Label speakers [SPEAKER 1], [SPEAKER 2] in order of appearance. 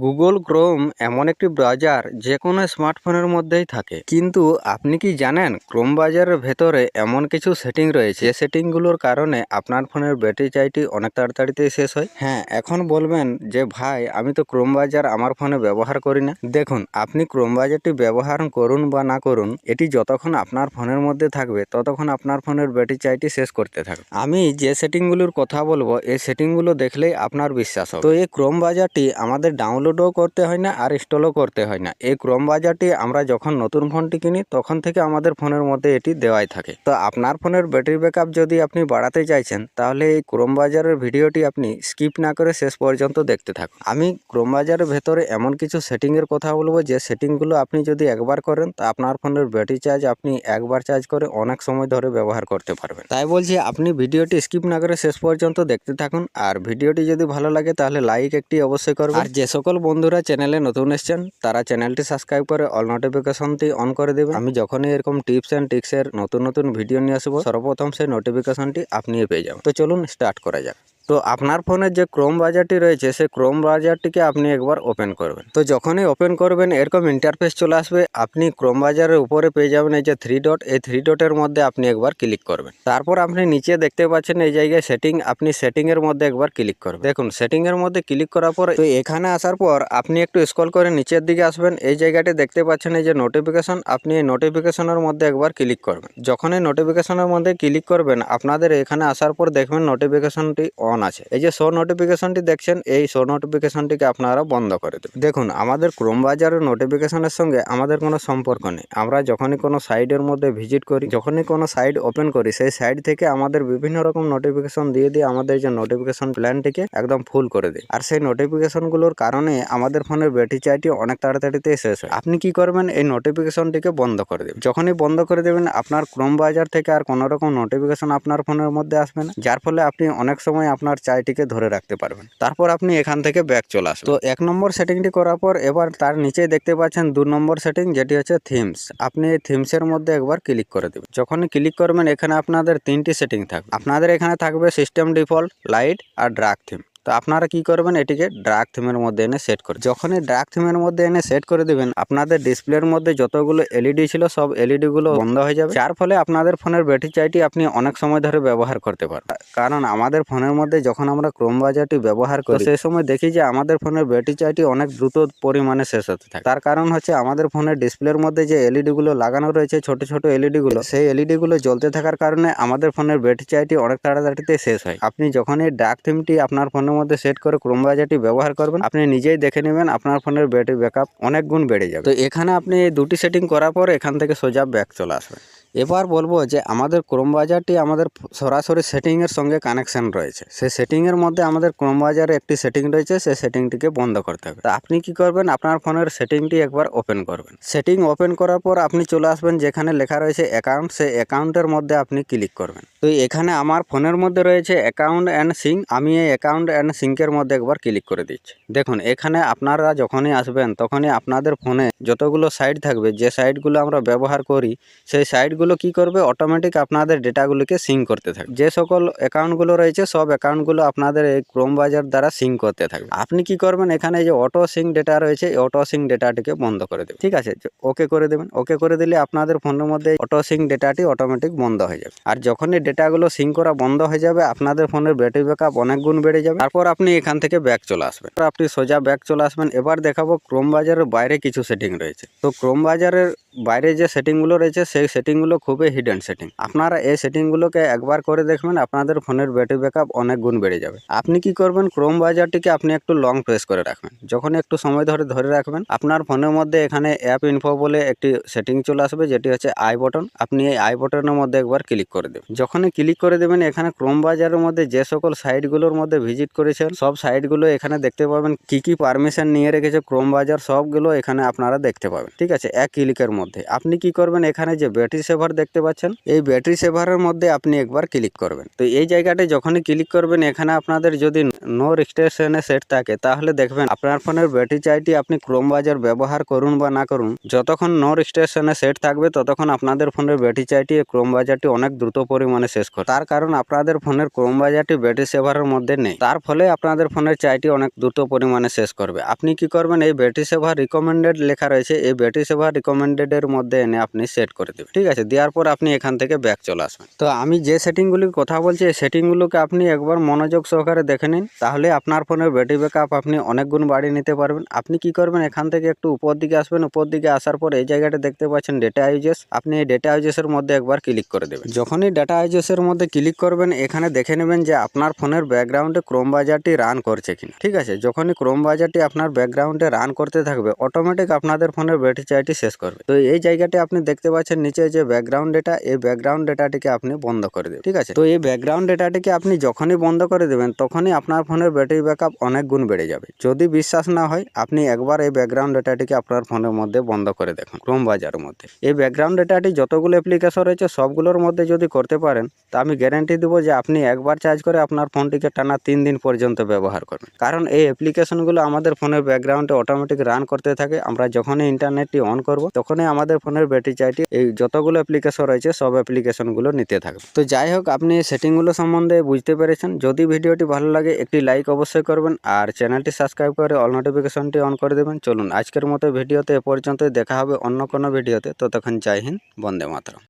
[SPEAKER 1] Google Chrome এমন একটি browser যে কোনো স্মার্টফোনের মধ্যেই থাকে। কিন্তু আপনি কি জানেন, ক্রোম ব্রাউজারের ভেতরে এমন কিছু সেটিং রয়েছে? যে সেটিংগুলোর কারণে আপনার ফোনের ব্যাটারি চাইটি অনেক তাড়াতাড়িতেই শেষ হয়। হ্যাঁ এখন বলবেন যে, ভাই, আমি তো ক্রোম ব্রাউজার আমার ফোনে ব্যবহার করি না। দেখুন, আপনি ক্রোম ব্রাউজারটি ব্যবহার করুন বা না করুন, এটি যতক্ষণ আপনার ফোনের মধ্যে থাকবে, ততক্ষণ আপনার ফোনের ব্যাটারি চাইটি শেষ করতে থাকবে। আমি যে সেটিংগুলোর কথা বলব, এই সেটিংগুলো দেখলেই আপনার বিশ্বাস হবে। তো এই ক্রোম বাজারটি আমাদের ডাউনলোডও করতে হয় না আর ইনস্টলও করতে হয় না। এই ক্রোম বাজারটি আমরা যখন নতুন ফোনটি কিনি, তখন থেকে আমাদের ফোনের মধ্যে এটি দেওয়াই থাকে। তো আপনার ফোনের ব্যাটারি ব্যাকআপ যদি আপনি বাড়াতে চাইছেন, তাহলে এই ক্রোম বাজারের ভিডিওটি আপনি স্কিপ না করে শেষ পর্যন্ত দেখতে থাকুন। আমি ক্রোম বাজারের ভেতরে এমন কিছু সেটিংয়ের কথা বলব, যে সেটিংগুলো আপনি যদি একবার করেন, তা আপনার ফোনের ব্যাটারি চার্জ আপনি একবার চার্জ করে অনেক সময় ধরে ব্যবহার করতে পারবেন। তাই বলছি, আপনি ভিডিওটি স্কিপ না করে শেষ পর্যন্ত দেখতে থাকুন। আর ভিডিওটি যদি ভালো লাগে, তাহলে লাইক একটি অবশ্যই করবেন। আর যে সকল বন্ধুরা চ্যানেলে নতুন এসছেন, তারা চ্যানেলটি সাবস্ক্রাইব করে অল নোটিফিকেশনটি অন করে দেবে আমি যখনই এরকম টিপস অ্যান্ড ট্রিক্সের নতুন নতুন ভিডিও নিয়ে আসব, সর্বপ্রথম সেই নোটিফিকেশনটি আপনিও পেয়ে যাবেন। তো চলুন স্টার্ট করা যাক। তো আপনার ফোনের যে ক্রোম বাজারটি রয়েছে, সেই ক্রোম বাজারটিকে আপনি একবার ওপেন করবেন। তো যখনই ওপেন করবেন, এরকম ইন্টারফেস চলে আসবে। আপনি ক্রোম বাজারের উপরে পেয়ে যাবেন এই যে থ্রি ডট এই থ্রি ডটের মধ্যে আপনি একবার ক্লিক করবেন। তারপর আপনি নিচে দেখতে পাচ্ছেন এই জায়গায় সেটিং আপনি সেটিং এর মধ্যে একবার ক্লিক করবেন। দেখুন সেটিং এর মধ্যে ক্লিক করার পর তো এখানে আসার পর আপনি একটু স্ক্রল করে নিচের দিকে আসবেন। এই জায়গাটি দেখতে পাচ্ছেন এই যে নোটিফিকেশন আপনি এই নোটিফিকেশনের মধ্যে একবার ক্লিক করবেন। যখন এই নোটিফিকেশনের মধ্যে ক্লিক করবেন, আপনাদের এখানে আসার পর দেখবেন নোটিফিকেশনটি অন আছে। এই যে শো নোটিফিকেশনটি দেখছেন, এই শো নোটিফিকেশনটিকে আপনারা বন্ধ করে দেবেন। দেখুন, আমাদের ক্রোম বাজারের নোটিফিকেশনের সঙ্গে আমাদের কোনো সম্পর্ক নেই। আমরা যখনই কোনো সাইডের মধ্যে ভিজিট করি, যখনই কোনো সাইড ওপেন করি, সেই সাইড থেকে আমাদের বিভিন্ন রকম নোটিফিকেশন দিয়ে দিয়ে আমাদের যে নোটিফিকেশন প্ল্যানটিকে একদম ফুল করে দেয় আর সেই নোটিফিকেশনগুলোর কারণে আমাদের ফোনের ব্যাটারি চার্জটি অনেক তাড়াতাড়িতে শেষ হয়। আপনি কি করবেন, এই নোটিফিকেশনটিকে বন্ধ করে দেবেন। যখনই বন্ধ করে দেবেন, আপনার ক্রোম বাজার থেকে আর কোনো রকম নোটিফিকেশন আপনার ফোনের মধ্যে আসবে না। যার ফলে আপনি অনেক সময় চার্জটিকে ধরে রাখতে পারবেন। তারপর আপনি এখান থেকে ব্যাক চলে আসবেন। তো এক নম্বর সেটিংটি করার পর এবার তার নিচে দেখতে পাচ্ছেন দু নম্বর সেটিং যেটি হচ্ছে থিমস আপনি এই থিমসের মধ্যে একবার ক্লিক করে দেবেন। যখনই ক্লিক করবেন, এখানে আপনাদের তিনটি সেটিং থাকবে। আপনাদের এখানে থাকবে সিস্টেম ডিফল্ট লাইট আর ড্রাগ থিম তো আপনারা কি করবেন? এটিকে ড্রাগ থিমের মধ্যে এনে সেট করে। যখনই ড্রাগ থিমের মধ্যে এনে সেট করে দিবেন, আপনাদের ডিসপ্লের মধ্যে যতগুলো এলইডি ছিল, সব এলইডি গুলো বন্ধ হয়ে যাবে। যার ফলে আপনাদের ফোনের ব্যাটারি চাইটি আপনি অনেক সময় ধরে ব্যবহার করতে পারবেন। কারণ আমাদের ফোনের মধ্যে যখন আমরা ক্রোম বাজারটি ব্যবহার করি সেই সময় দেখি যে আমাদের ফোনের ব্যাটারি চাইটি অনেক দ্রুত পরিমাণে শেষ হতে থাকে। তার কারণ হচ্ছে আমাদের ফোনের ডিসপ্লের মধ্যে যে এলইডি গুলো লাগানো রয়েছে, ছোট ছোট এলইডি গুলো, সেই এলইডি গুলো জ্বলতে থাকার কারণে আমাদের ফোনের ব্যাটারি চাইটি অনেক তাড়াতাড়িতে শেষ হয়। আপনি যখন এই ডার্ক থিমটি আপনার ফোনের মধ্যে সেট করে ক্রোম ব্রাউজারটি ব্যবহার করবেন। আপনি নিজেই দেখে নেবেন, আপনার ফোনের ব্যাটারি ব্যাকআপ অনেক গুণ বেড়ে যাবে। তো এখানে আপনি এই দুটি সেটিং করার পর এখান থেকে সোজা ব্যাক চলে আসবে এবার বলব যে আমাদের ক্রোম বাজারটি আমাদের সরাসরি সেটিংয়ের সঙ্গে কানেকশন রয়েছে। সেই সেটিংয়ের মধ্যে আমাদের ক্রোম বাজারে একটি সেটিং রয়েছে, সেই সেটিংটিকে বন্ধ করতে হবে। তো আপনি কি করবেন? আপনার ফোনের সেটিংটি একবার ওপেন করবেন। সেটিং ওপেন করার পর আপনি চলে আসবেন যেখানে লেখা রয়েছে অ্যাকাউন্ট সেই অ্যাকাউন্টের মধ্যে আপনি ক্লিক করবেন। তো এখানে আমার ফোনের মধ্যে রয়েছে অ্যাকাউন্ট অ্যান্ড সিঙ্ক আমি এই অ্যাকাউন্ট অ্যান্ড সিঙ্কের মধ্যে একবার ক্লিক করে দিচ্ছি। দেখুন, এখানে আপনারা যখনই আসবেন, তখনই আপনাদের ফোনে যতগুলো সাইট থাকবে, যে সাইটগুলো আমরা ব্যবহার করি, সেই সাইটগুলো কি করবে? অটোমেটিক আপনাদের ডেটাগুলোকে সিঙ্ক করতে থাকবে। যে সকল অ্যাকাউন্টগুলো রয়েছে, সব অ্যাকাউন্টগুলো আপনাদের এই ক্রোম বাজার দ্বারা সিঙ্ক করতে থাকবে। আপনি কি করবেন? এখানে যে অটো সিঙ্ক ডেটা রয়েছে, এই অটো সিঙ্ক ডেটাটিকে বন্ধ করে দেবেন। ঠিক আছে? ওকে করে দেবেন। ওকে করে দিলে আপনাদের ফোনের মধ্যে অটো সিঙ্ক ডেটাটি অটোমেটিক বন্ধ হয়ে যাবে। আর যখনই ডেটাগুলো সিঙ্ক করা বন্ধ হয়ে যাবে, আপনাদের ফোনের ব্যাটারি ব্যাকআপ অনেক গুণ বেড়ে যাবে। তারপর আপনি এখান থেকে ব্যাক চলে আসবেন। আপনি সোজা ব্যাক চলে আসবেন। এবার দেখাবো ক্রোম বাজারের বাইরে কিছু সেটিং রয়েছে। তো ক্রোম বাজারের বাইরে যে সেটিংগুলো রয়েছে, সেই সেটিংগুলো খুবই হিডেন সেটিং আপনারা এই সেটিংগুলোকে একবার করে দেখবেন, আপনাদের ফোনের ব্যাটারি ব্যাকআপ অনেক গুণ বেড়ে যাবে। আপনি কি করবেন ক্রোম বাজারটিকে আপনি একটু লং প্রেস করে রাখবেন। যখন একটু সময় ধরে ধরে রাখবেন, আপনার ফোনের মধ্যে এখানে অ্যাপ ইনফো বলে একটি সেটিং চলে আসবে, যেটি হচ্ছে আই বটন আপনি এই আই বটনের মধ্যে একবার ক্লিক করে দেবেন। যখনই ক্লিক করে দেবেন, এখানে ক্রোম বাজারের মধ্যে যে সকল সাইটগুলোর মধ্যে ভিজিট করেছেন, সব সাইটগুলো এখানে দেখতে পাবেন। কি কি পারমিশন নিয়ে রেখেছে ক্রোম বাজার, সবগুলো এখানে আপনারা দেখতে পাবেন। ঠিক আছে? এক ক্লিকের মধ্যে। মধ্যে। আপনি কি করবেন? এখানে যে ব্যাটারি সেভার দেখতে পাচ্ছেন, এই ব্যাটারি সেভারের মধ্যে আপনি একবার ক্লিক করবেন। তো এই জায়গাটা যখনই ক্লিক করবেন, এখানে আপনাদের যদি নো রেজিস্ট্রেশনে সেট থাকে, তাহলে দেখবেন আপনার ফোনের ব্যাটারি চাইটি আপনি ক্রোম বাজার ব্যবহার করুন বা না করুন, যতক্ষণ নো রেজিস্ট্রেশনে সেট থাকবে, ততক্ষণ আপনাদের ফোনের ব্যাটারি চাইটি ক্রোম বাজারটি অনেক দ্রুত পরিমাণে শেষ করে তার কারণ আপনাদের ফোনের ক্রোম বাজারটি ব্যাটারি সেভারের মধ্যে নেই। তার ফলে আপনাদের ফোনের চাইটি অনেক দ্রুত পরিমাণে শেষ করবে। আপনি কি করবেন? এই ব্যাটারি সেভার রিকমেন্ডেড লেখা রয়েছে। এই ব্যাটারি সেভার রিকমেন্ডেড এর মধ্যে এনে আপনি সেট করে দেবেন। ঠিক আছে? দেওয়ার পর আপনি এখান থেকে ব্যাক চলে আসবেন। তো আমি যে সেটিংগুলির কথা বলছি, এই সেটিংগুলোকে আপনি একবার মনোযোগ সহকারে দেখে নিন। তাহলে আপনার ফোনের ব্যাটারি ব্যাকআপ আপনি অনেক গুণ বাড়িয়ে নিতে পারবেন। আপনি কি করবেন? এখান থেকে একটু উপর দিকে আসবেন। উপর দিকে আসার পর এই জায়গাটা দেখতে পাচ্ছেন ডেটা ইউজেস আপনি এই ডেটা ইউজেসের মধ্যে একবার ক্লিক করে দেবেন। যখনই ডেটা ইউজেসের মধ্যে ক্লিক করবেন, এখানে দেখে নেবেন যে আপনার ফোনের ব্যাকগ্রাউন্ডে ক্রোম বাজারটি রান করছে কিনা। ঠিক আছে? যখনই ক্রোম বাজারটি আপনার ব্যাকগ্রাউন্ডে রান করতে থাকবে অটোমেটিক আপনাদের ফোনের ব্যাটারি চাইটি শেষ করবে। তো এই জায়গাটি আপনি দেখতে পাচ্ছেন নিচে যে ব্যাকগ্রাউন্ড ডেটা এই ব্যাকগ্রাউন্ড ডেটাটিকে আপনি বন্ধ করে দেবেন ঠিক আছে? তো এই ব্যাকগ্রাউন্ড ডেটাটিকে আপনি যখনই বন্ধ করে দেবেন, তখনই আপনার ফোনের ব্যাটারি ব্যাকআপ অনেক গুণ বেড়ে যাবে। যদি বিশ্বাস না হয়, আপনি একবার এই ব্যাকগ্রাউন্ড ডেটাটিকে আপনার ফোনের মধ্যে বন্ধ করে দেখুন ক্রোম বাজারের মধ্যে। এই ব্যাকগ্রাউন্ড ডেটাটি যতগুলো অ্যাপ্লিকেশন রয়েছে, সবগুলোর মধ্যে যদি করতে পারেন, তা আমি গ্যারান্টি দেবো যে আপনি একবার চার্জ করে আপনার ফোনটিকে টানা তিন দিন পর্যন্ত ব্যবহার করবেন। কারণ এই অ্যাপ্লিকেশনগুলো আমাদের ফোনের ব্যাকগ্রাউন্ডে অটোমেটিক রান করতে থাকে, আমরা যখনই ইন্টারনেটটি অন করব, তখনই আমাদের ফোনের ব্যাটারি চাইটি, এই যতগুলো অ্যাপ্লিকেশন রয়েছে, সব অ্যাপ্লিকেশনগুলো নিতে থাকবে। তো যাই হোক, আপনি সেটিংগুলো সম্বন্ধে বুঝতে পেরেছেন। যদি ভিডিওটি ভালো লাগে, একটি লাইক অবশ্যই করবেন আর চ্যানেলটি সাবস্ক্রাইব করে অল নোটিফিকেশনটি অন করে দেবেন। চলুন, আজকের মতো ভিডিওতে এ পর্যন্ত দেখা হবে অন্য কোনো ভিডিওতে। ততক্ষণ জয় হিন্দ, বন্দে মাতরম।